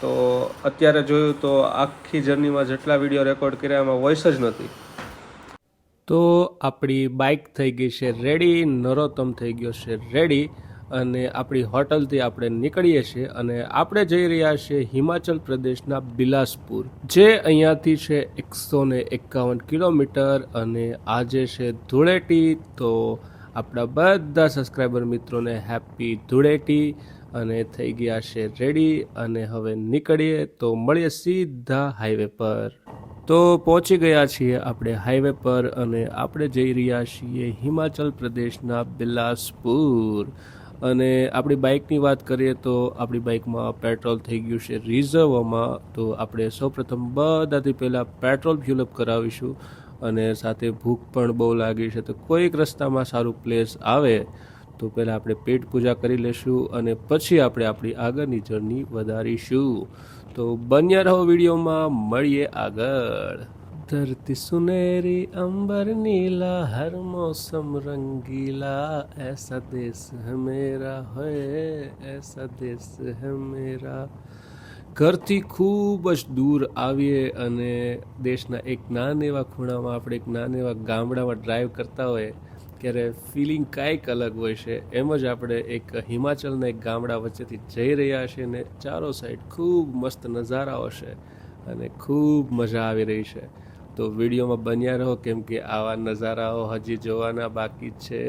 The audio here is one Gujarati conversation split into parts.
તો અત્યારે જોયું તો આખી જર્નીમાં જેટલા વીડિયો રેકોર્ડ કર્યા એમાં વોઇસ જ નથી. તો આપણી બાઇક થઈ ગઈ છે રેડી નરોત્તમ થઈ ગયો છે રેડી અને આપણી હોટલથી આપણે નીકળીએ છીએ અને આપણે જઈ રહ્યા છીએ હિમાચલ પ્રદેશના બિલાસપુર, જે અહીંયાથી છે એકસો ને એકાવન કિલોમીટર અને આજે છે ધૂળેટી. તો આપણા બધા સબસ્ક્રાઈબર મિત્રોને હેપી ધૂળેટી. અને થઈ ગયા છે રેડી અને હવે નીકળીએ તો મળીએ સીધા હાઈવે પર. તો પહોંચી ગયા છીએ આપણે હાઈવે પર અને આપણે જઈ રહ્યા છીએ હિમાચલ પ્રદેશના બિલાસપુર. અને આપણી બાઇકની વાત કરીએ તો આપણી બાઇકમાં પેટ્રોલ થઈ ગયું છે રિઝર્વમાં તો આપણે સૌપ્રથમ બધાથી પહેલાં પેટ્રોલ ફ્યુલઅપ કરાવીશું અને સાથે ભૂખ પણ બહુ લાગી છે તો કોઈક રસ્તામાં સારું પ્લેસ આવે. તો પહેલાં આપણે પેટ પૂજા કરી લેશું અને પછી આપણે આપણી આગળની જર્ની વધારીશું. તો બન્યા રહો વિડીયોમાં, મળીએ આગળ. ધરતી સુનેરી અંબર નીલા હર મોસમ રંગીલા, એસા દેશ હૈ મેરા હોય એસા દેશ હૈ ઘરથી ખૂબ જ દૂર આવીએ અને દેશના એક નાન એવા ખૂણામાં, આપણે એક નાન એવા ગામડામાં ડ્રાઈવ કરતા હોય ત્યારે ફિલિંગ કાંઈક અલગ હોય છે. એમ જ આપણે એક હિમાચલના એક ગામડા વચ્ચેથી જઈ રહ્યા છીએ ને ચારો સાઈડ ખૂબ મસ્ત નજારાઓ છે અને ખૂબ મજા આવી રહી છે. તો વિડીયોમાં બન્યા રહો કેમ કે આવા નજારાઓ હજી જોવાના બાકી છે.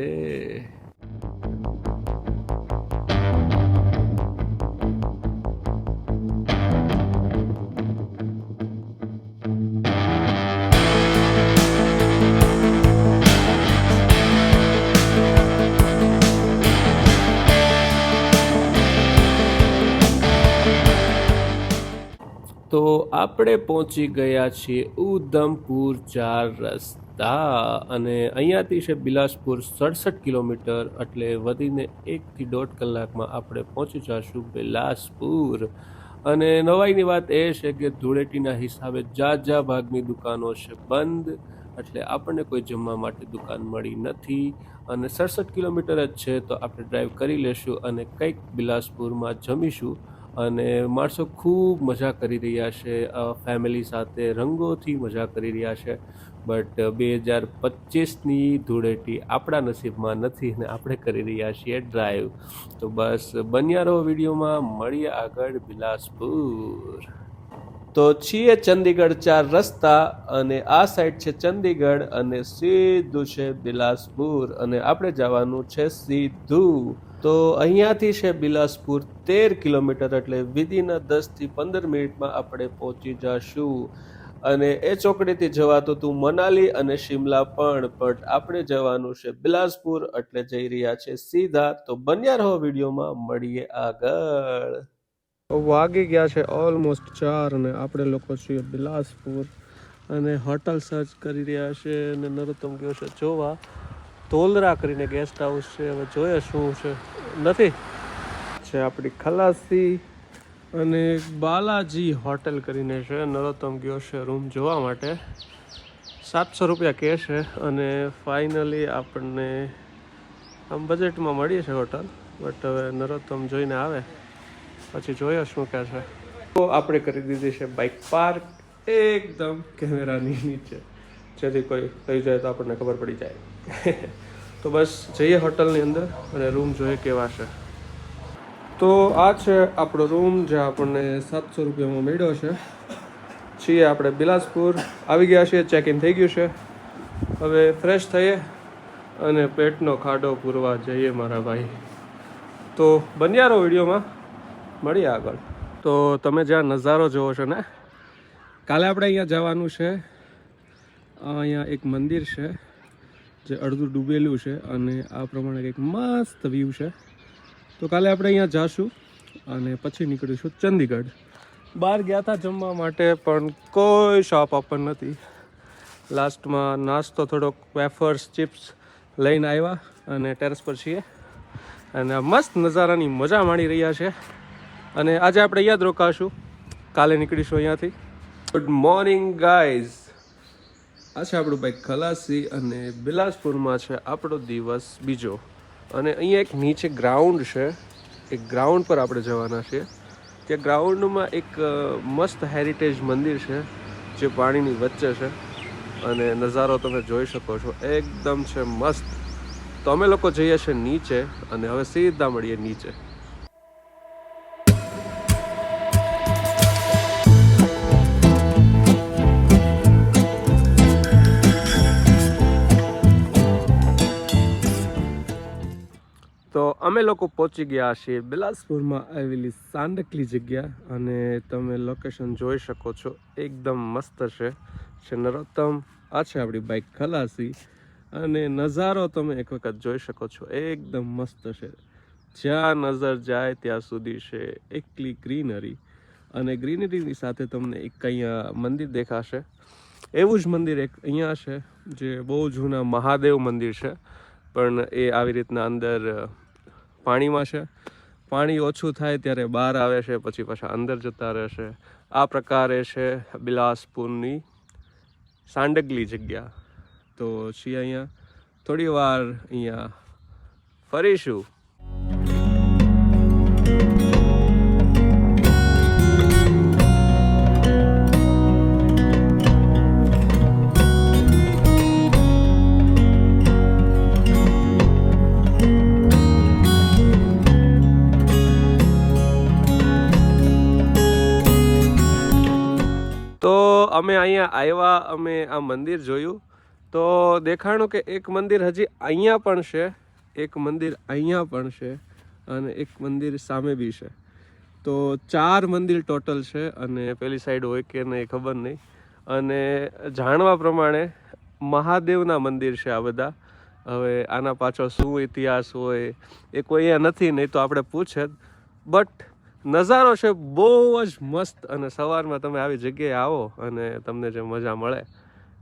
તો આપણે પહોંચી ગયા છીએ ઉધમપુર ચાર રસ્તા અને અહીંયાથી છે બિલાસપુર સડસઠ કિલોમીટર એટલે વધીને એકથી દોઢ કલાકમાં આપણે પહોંચી જઈશું બિલાસપુર. અને નવાઈની વાત એ છે કે ધૂળેટીના હિસાબે જા જા ભાગની દુકાનો છે બંધ, એટલે આપણને કોઈ જમવા માટે દુકાન મળી નથી. અને સડસઠ કિલોમીટર જ છે તો આપણે ડ્રાઈવ કરી લેશું અને કંઈક બિલાસપુરમાં જમીશું. અને માણસો ખૂબ મજા કરી રહ્યા છે ફેમિલી સાથે રંગોથી મજા કરી રહ્યા છે. બટ બે હજાર પચીસની ધૂળેટી આપણા નસીબમાં નથી ને આપણે કરી રહ્યા છીએ ડ્રાઈવ તો બસ બન્યા રહો વિડીયોમાં મળીએ આગળ બિલાસપુર. તો છીએ ચંદીગઢ ચાર રસ્તા અને આ સાઈડ છે ચંદીગઢ અને સીધું છે બિલાસપુર અને આપણે જવાનું છે સીધું. તો અહીંયાથી છે બિલાસપુર તેર કિલોમીટર એટલે વિધિન દસથી પંદર મિનિટમાં આપણે પહોંચી જશું. અને એ ચોકડીથી જવાતું હતું મનાલી અને શિમલા પણ પણ આપણે જવાનું છે બિલાસપુર એટલે જઈ રહ્યા છે સીધા. તો બન્યા રહો વિડીયોમાં, મળીએ આગળ. વાગી ગયા છે ઓલમોસ્ટ ચાર અને આપણે લોકો છીએ બિલાસપુર. અને હોટલ સર્ચ કરી રહ્યા છે અને નરોત્તમ ગયો છે? જોવા. તોલરા કરીને ગેસ્ટ હાઉસ છે, હવે જોઈએ શું છે. નથી? છે આપણી ખલાસી અને બાલાજી હોટલ કરીને છે. નરોત્તમ ગયો છે રૂમ જોવા માટે. સાતસો રૂપિયા કે છે અને ફાઇનલી આપણને આમ બજેટમાં મળીએ છે હોટલ બટ હવે નરોત્તમ જોઈને આવે. પછી જોઈએ શું કહે છે. તો આપણે કરી દીધી છે બાઇક પાર્ક એકદમ કેમેરાની નીચે. જેથી કોઈ થઈ જાય તો આપણને ખબર પડી જાય. તો બસ જઈએ હોટલની અંદર અને રૂમ જોઈએ કેવા છે. તો આ છે આપણો રૂમ જે આપણને સાતસો રૂપિયામાં મળ્યો છે. છીએ આપણે બિલાસપુર. આવી ગયા છીએ ચેક ઇન થઈ ગયું છે. હવે ફ્રેશ થઈએ અને પેટનો ખાડો પૂરવા જઈએ મારા ભાઈ. તો બન્યા રહો વિડીયોમાં. મળીએ આગળ. તો તમે જ્યાં નજારો જોવો છો ને, કાલે આપણે અહીંયા જવાનું છે અહીંયા એક મંદિર છે, જે અડધું ડૂબેલું છે અને આ પ્રમાણે કંઈક મસ્ત વ્યૂ છે. તો કાલે આપણે અહીંયા જાશું અને પછી નીકળીશું ચંદીગઢ. બહાર ગયા હતા જમવા માટે, પણ કોઈ શોપ ઓપન નથી. લાસ્ટમાં નાસ્તો થોડોક વેફર્સ ચિપ્સ લઈને આવ્યા અને ટેરેસ પર છીએ. અને મસ્ત નજારાની મજા માણી રહ્યા છે. અને આજે આપણે યાદ રોકાશું. કાલે નીકળીશું અહીંયાથી. ગુડ મોર્નિંગ ગાઈઝ આ છે આપણું બાઈક ખલાસી અને બિલાસપુરમાં છે આપણો દિવસ બીજો. અને અહીંયા એક નીચે ગ્રાઉન્ડ છે. એ ગ્રાઉન્ડ પર આપણે જવાના છીએ. ત્યાં ગ્રાઉન્ડમાં એક મસ્ત હેરિટેજ મંદિર છે, જે પાણીની વચ્ચે છે. અને નજારો તમે જોઈ શકો છો. એકદમ છે મસ્ત. તો અમે લોકો જઈએ છીએ નીચે અને હવે સીધા મળીએ નીચે. અમે લોકો પહોંચી ગયા છીએ બિલાસપુરમાં આવેલી સાંડકલી જગ્યા અને તમે લોકેશન જોઈ શકો છો. એકદમ મસ્ત છે. છે નરોત્તમ. આ છે આપણી બાઇક ખલાસી. અને નજારો તમે એક વખત જોઈ શકો છો. એકદમ મસ્ત છે. જ્યાં નજર જાય ત્યાં સુધી છે એકલી ગ્રીનરી. અને ગ્રીનરીની સાથે તમને એક અહીંયા મંદિર દેખાશે. એવું જ મંદિર એક અહીંયા છે, જે બહુ જૂના મહાદેવ મંદિર છે. પણ એ આવી રીતના અંદર પાણીમાં છે. પાણી ઓછું થાય ત્યારે બહાર આવે છે, પછી પાછા અંદર જતા રહેશે આ પ્રકારે છે બિલાસપુરની સાંડગલી જગ્યા. તો છીએ અહીંયા થોડી વાર અહીંયા ફરીશું. અમે અહીંયા આવ્યા, અમે આ મંદિર જોયું. તો દેખાણું કે એક મંદિર હજી અહીંયા પણ છે, એક મંદિર અહીંયા પણ છે અને એક મંદિર સામે બી છે. તો ચાર મંદિર ટોટલ છે અને પેલી સાઈડ હોય કે નહીં ખબર નહીં. અને જાણવા પ્રમાણે મહાદેવના મંદિર છે આ બધા. હવે આના પાછળ શું ઇતિહાસ હોય એ કોઈ અહીંયા નથી, નહીં તો આપણે પૂછે બટ નજારો છે બહુ જ મસ્ત અને સવારમાં તમે આવી જગ્યાએ આવો અને તમને જે મજા મળે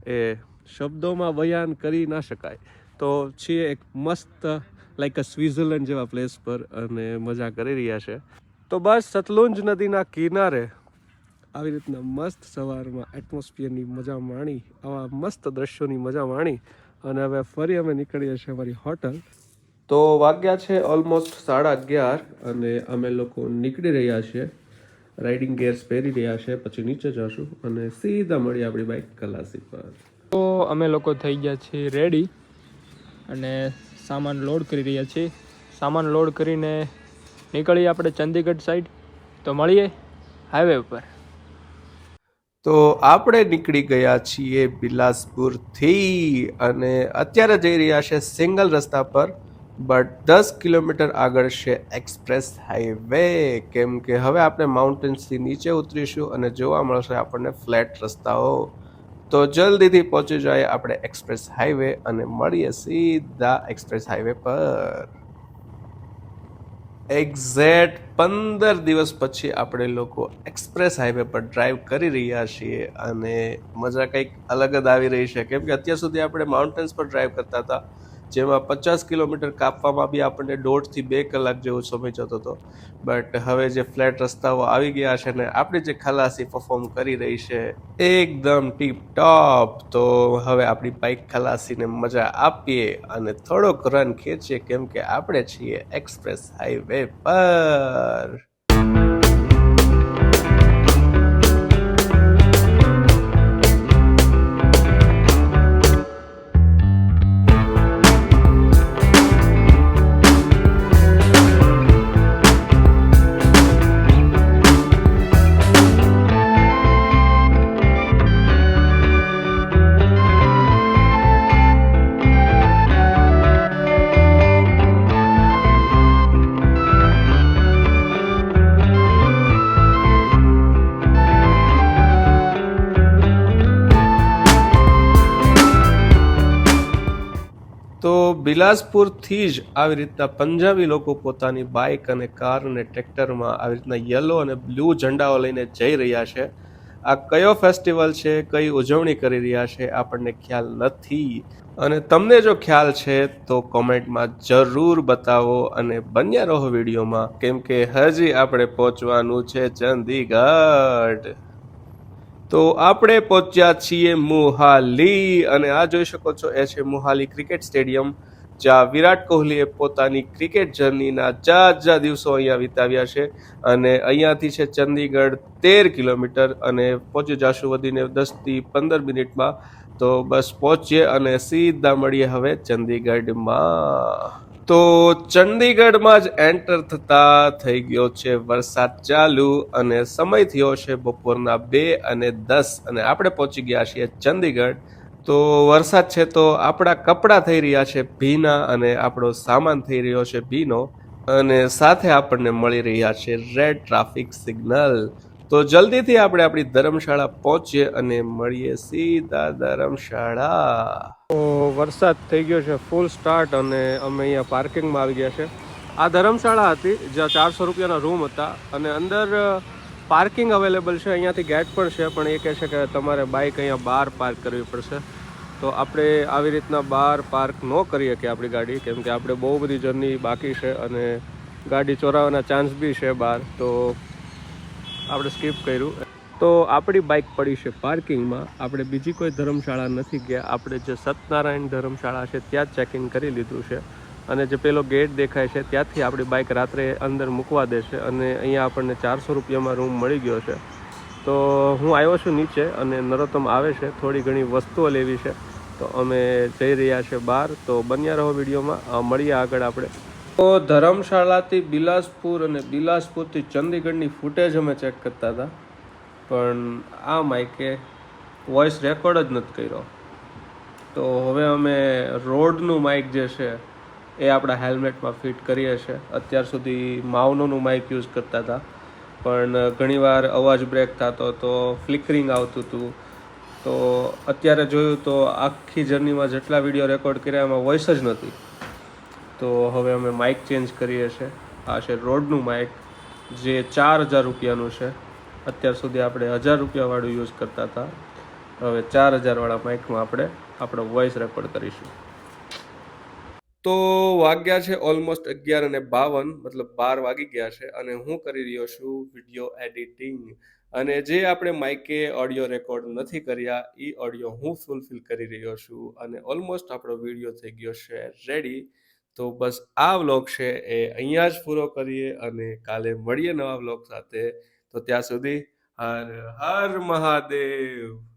એ શબ્દોમાં બયાન કરી ના શકાય. તો છીએ એક મસ્ત લાઈક અ સ્વિઝરલેન્ડ જેવા પ્લેસ પર અને મજા કરી રહ્યા છે. તો બસ સતલુંજ નદીના કિનારે આવી રીતના મસ્ત સવારમાં એટમોસ્ફિયરની મજા માણી, આવા મસ્ત દ્રશ્યોની મજા માણી અને હવે ફરી અમે નીકળીએ છીએ અમારી હોટલ તો વાગ્યા છે ઓલમોસ્ટ સાડા અગિયાર અને અમે લોકો નીકળી રહ્યા છીએ. રાઇડિંગ ગેર્સ પહેરી રહ્યા છે પછી નીચે જશું અને સીધા મળીએ આપણી બાઇક કલાસી પર. તો અમે લોકો થઈ ગયા છીએ રેડી અને સામાન લોડ કરી રહ્યા છીએ. સામાન લોડ કરીને નીકળીએ આપણે ચંદીગઢ સાઈડ તો મળીએ હાઈવે ઉપર. તો આપણે નીકળી ગયા છીએ બિલાસપુરથી અને અત્યારે જઈ રહ્યા છે સિંગલ રસ્તા પર. બટ દસ કિલોમીટર આગળ છે એક્સપ્રેસ હાઈવે. કેમ કે હવે આપણે માઉન્ટેન્સથી નીચે ઉતરીશું અને જોવા મળશે આપણને ફ્લેટ રસ્તાઓ. તો જલ્દીથી પહોંચી જાય આપણે એક્સપ્રેસ હાઈવે અને મળીએ સીધા એક્સપ્રેસ હાઈવે પર. એક્ઝેક્ટ પંદર દિવસ પછી આપણે લોકો એક્સપ્રેસ હાઈવે પર ડ્રાઈવ કરી રહ્યા છીએ અને મજા કંઈક અલગ જ આવી રહી છે. કેમ કે અત્યાર સુધી આપણે માઉન્ટેન્સ પર ડ્રાઈવ કરતા હતા. જેમાં પચાસ કિલોમીટર કાપવામાં બી આપણને દોઢથી બે કલાક જેવો સમય જતો હતો. બટ હવે જે ફ્લેટ રસ્તાઓ આવી ગયા છે ને, આપણી જે ખલાસી પરફોર્મ કરી રહી છે, એકદમ ટીપ ટોપ તો હવે આપણી બાઇક ખલાસીને મજા આપીએ અને થોડોક રન ખેંચીએ, કેમ કે આપણે છીએ એક્સપ્રેસ હાઈવે પર. બિલાસપુરથી જ આવી રીતના પંજાબી લોકો પોતાની બાઇક અને કાર અને ટ્રેક્ટરમાં આવી રીતના યલો અને બ્લુ ઝંડાઓ લઈને જઈ રહ્યા છે. આ કયો ફેસ્ટિવલ છે? કઈ ઉજવણી કરી રહ્યા છે? આપણને ખ્યાલ નથી. અને તમને જો ખ્યાલ છે, તો કોમેન્ટમાં જરૂર બતાવો અને બન્યા રહો વિડીયોમાં. કેમ કે હજી આપણે પહોંચવાનું છે ચંદીગઢ. તો આપણે પહોંચ્યા છીએ મોહાલી અને આ જોઈ શકો છો, એ છે મોહાલી ક્રિકેટ સ્ટેડિયમ. જ્યાં વિરાટ કોહલીએ પોતાની ક્રિકેટ જર્નીના જાત જા દિવસો અહીંયા વિતાવ્યા છે અને અહીંયાથી છે ચંદીગઢ તેર કિલોમીટર અને પહોંચી જશું વધીને દસથી પંદર મિનિટમાં તો બસ પહોંચીએ અને સીધા મળીએ હવે ચંદીગઢમાં. તો ચંદીગઢમાં જ એન્ટર થતા થઈ ગયો છે વરસાદ ચાલુ અને સમય થયો છે બપોરના બે અને દસ અને આપણે પહોંચી ગયા છીએ ચંદીગઢ. તો વરસાદ છે તો આપણા કપડાં થઈ રહ્યા છે ભીના અને આપણો સામાન થઈ રહ્યો છે ભીનો અને સાથે આપણને મળી રહ્યા છે રેડ ટ્રાફિક સિગ્નલ તો જલ્દીથી આપણે આપણી ધર્મશાળા પહોંચીએ અને મળીએ સીધા ધર્મશાળા. વરસાદ થઈ ગયો છે ફૂલ સ્ટાર્ટ અને અમે અહીંયા પાર્કિંગમાં આવી ગયા છે. આ ધર્મશાળા હતી જ્યાં ચારસો રૂપિયાના રૂમ હતા અને અંદર પાર્કિંગ અવેલેબલ છે, અહીંયાથી ગેટ પણ છે, પણ એ કહે છે કે તમારે બાઇક અહીંયા બહાર પાર્ક કરવી પડશે. તો આપણે આવી રીતના બહાર પાર્ક ન કરી શકીએ આપણી ગાડી, કેમ કે આપણે બહુ બધી જર્ની બાકી છે અને ગાડી ચોરાવાના ચાન્સ બી છે બહાર, તો આપણે સ્કીપ કર્યું. તો આપણી બાઇક પડી છે પાર્કિંગમાં, આપણે બીજી કોઈ ધર્મશાળા નથી ગયા, આપણે જે સત્યનારાયણ ધર્મશાળા છે, ત્યાં જ ચેકિંગ કરી લીધું છે. અને જે પેલો ગેટ દેખાય છે, ત્યાંથી આપણી બાઇક રાત્રે અંદર મૂકવા દેશે અને અહીંયા આપણને ચારસો રૂપિયામાં રૂમ મળી ગયો છે. તો હું આવ્યો છું નીચે અને નરોત્તમ આવે છે, થોડી ઘણી વસ્તુઓ લેવી છે. તો અમે જઈ રહ્યા છે બહાર, તો બન્યા રહો વિડીયોમાં મળીએ આગળ આપણે. તો ધર્મશાળાથી બિલાસપુર અને બિલાસપુરથી ચંદીગઢની ફૂટેજ અમે ચેક કરતા હતા. પણ આ માઇકે વોઇસ રેકોર્ડ જ નથી કર્યો. તો હવે અમે રોડનું માઇક જે છે એ આપણા હેલ્મેટમાં ફિટ કરીએ છીએ. અત્યાર સુધી માવનોનું માઇક યુઝ કરતા હતા. પણ ઘણીવાર અવાજ બ્રેક થતો, તો ફ્લિકરિંગ આવતું હતું. તો અત્યારે જોયું તો આખી જર્નીમાં જેટલા વીડિયો રેકોર્ડ કર્યા, એમાં વોઇસ જ નથી તો હવે અમે માઇક ચેન્જ કરીએ છીએ. આ છે રોડનું માઇક જે ચાર હજાર રૂપિયાનું છે. અત્યાર સુધી આપણે હજાર રૂપિયાવાળું યુઝ કરતા હતા. હવે ચાર હજારવાળા માઇકમાં આપણે આપણો વોઇસ રેકોર્ડ કરીશું. તો વાગ્યા છે ઓલમોસ્ટ અગિયાર અને બાવન, મતલબ બાર વાગી ગયા છે અને હું કરી રહ્યો છું વીડિયો એડિટિંગ અને જે આપણે માઇકે ઓડિયો રેકોર્ડ નથી કર્યા, એ ઓડિયો હું ફૂલફિલ કરી રહ્યો છું અને ઓલમોસ્ટ આપણો વીડિયો થઈ ગયો છે રેડી તો બસ આ વ્લોગ છે, એ અહીંયા જ પૂરો કરીએ અને કાલે મળીએ નવા વ્લોગ સાથે. તો ત્યાં સુધી હર હર મહાદેવ.